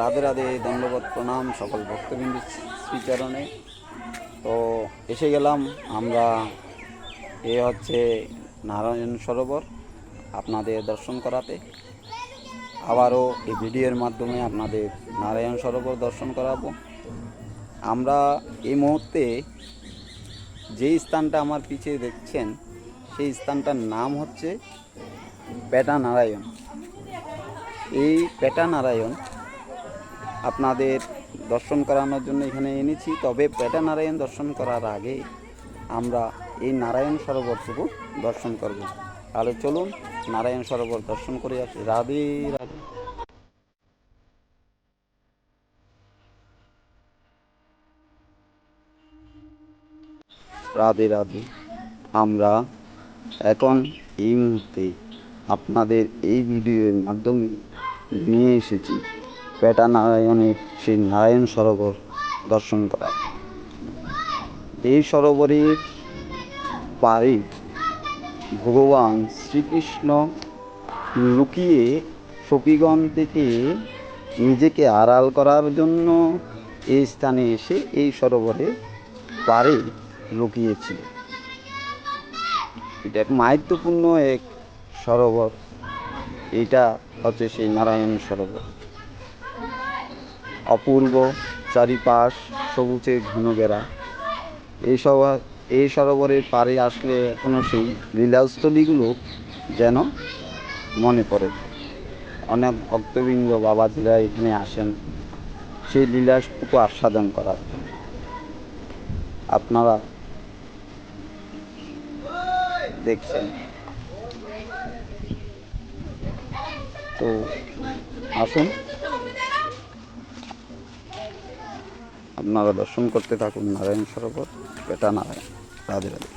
রাধে রাধে দণ্ডবত প্রণাম, সকল ভক্তবৃন্দের শ্রীচরণে। তো এসে গেলাম আমরা, এ হচ্ছে নারায়ণ সরোবর, আপনাদের দর্শন করাতে। আবারও এই ভিডিওর মাধ্যমে আপনাদের নারায়ণ সরোবর দর্শন করাবো। আমরা এই মুহূর্তে যেই স্থানটা আমার পিছিয়ে দেখছেন, সেই স্থানটার নাম হচ্ছে পেটা নারায়ণ। এই পেটা নারায়ণ আপনাদের দর্শন করানোর জন্য এখানে এনেছি। তবে পেটা নারায়ণ দর্শন করার আগে আমরা এই নারায়ণ সরোবরটুকু দর্শন করব। তাহলে চলুন নারায়ণ সরোবর দর্শন করে আসি। রাধে রাধে। রাধে রাধে। আমরা এখন এই মুহূর্তে আপনাদের এই ভিডিওর মাধ্যমে নিয়ে এসেছি। পেটা নারায়ণের সেই নারায়ণ সরোবর দর্শন করা এই সরোবরের পাড়ে ভগবান শ্রীকৃষ্ণ লুকিয়ে সখীগণ থেকে নিজেকে আড়াল করার জন্য এই স্থানে এসে এই সরোবরের পাড়ে লুকিয়েছিল। এটা এক মাহাত্মপূর্ণ এক সরোবর। এটা হচ্ছে সেই নারায়ণ সরোবর। অপূর্ব চারিপাশ সবুজে ঘন বেড়া এই সব এই সরোবরের পাড়ে আসলে এখনও সেই লীলাস্থলীগুলো যেন মনে পড়ে। অনেক ভক্তবৃন্দ বাবাজিরা এখানে আসেন সেই লীলাটুকু আস্বাদন করার। আপনারা দেখছেন। তো আসুন। আপনারা দর্শন করতে থাকুন নারায়ণ সরোবর পেটা নারায়ণ রাধে রাধে।